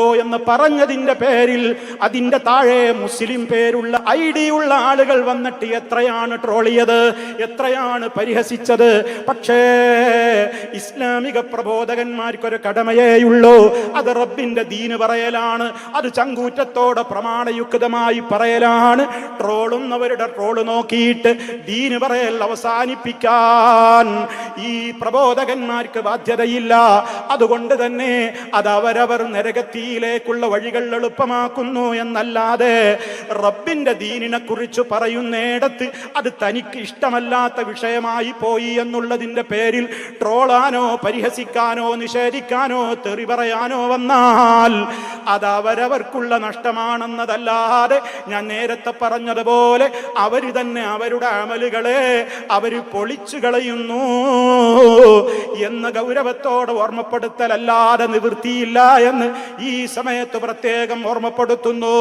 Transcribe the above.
ചെയ്തോ എന്ന് പറഞ്ഞതിന്റെ പേരിൽ അതിന്റെ താഴെ മുസ്ലിം പേരുള്ള ഐ ഡി ഉള്ള ആളുകൾ വന്നിട്ട് എത്രയാണ് ട്രോളിയത് എത്രയാണ് പരിഹസിച്ചത്? പക്ഷേ ഇസ്ലാമിക പ്രബോധകന്മാർക്കൊരു കടമയേയുള്ളൂ. അത് റബ്ബിന്റെ ദീന് പറയലാണ് അത് ചങ്കൂറ്റത്തോടെ പ്രമാണയുക്തമായി പറയലാണ്. ട്രോളുന്നവരുടെ ട്രോൾ നോക്കിയിട്ട് ദീന് പറയൽ അവസാനിപ്പിക്കാൻ ഈ പ്രബോധകന്മാർക്ക് ബാധ്യതയില്ല. അതുകൊണ്ട് തന്നെ അത് അവരവർ നരകത്തിയിലേക്കുള്ള വഴികൾ എളുപ്പമാക്കുന്നു എന്നല്ലാതെ റബ്ബിന്റെ ദീനിനെ കുറിച്ച് പറയുന്നിടത്ത് അത് തനിക്ക് ഇഷ്ടമല്ലാത്ത വിഷയമായി പോയി എന്നുള്ളതിന്റെ പേരിൽ ട്രോളാനോ പരിഹസിക്കാനോ നിഷേധിക്കാനോ തെറി പറയാനോ വന്നാൽ അത് അവരവർക്കുള്ള നഷ്ടമാണെന്നതല്ലാതെ ഞാൻ നേരത്തെ പറഞ്ഞതുപോലെ അവർ തന്നെ അവരുടെ അമലുകളെ അവർ പൊളിച്ചു കളയുന്നു. എന്ന ഗൗരവത്തോടെ ഓർമ്മപ്പെടുത്തലല്ലാതെ നിവൃത്തിയില്ല എന്ന് ഈ സമയത്ത് പ്രത്യേകം ഓർമ്മപ്പെടുത്തുന്നു.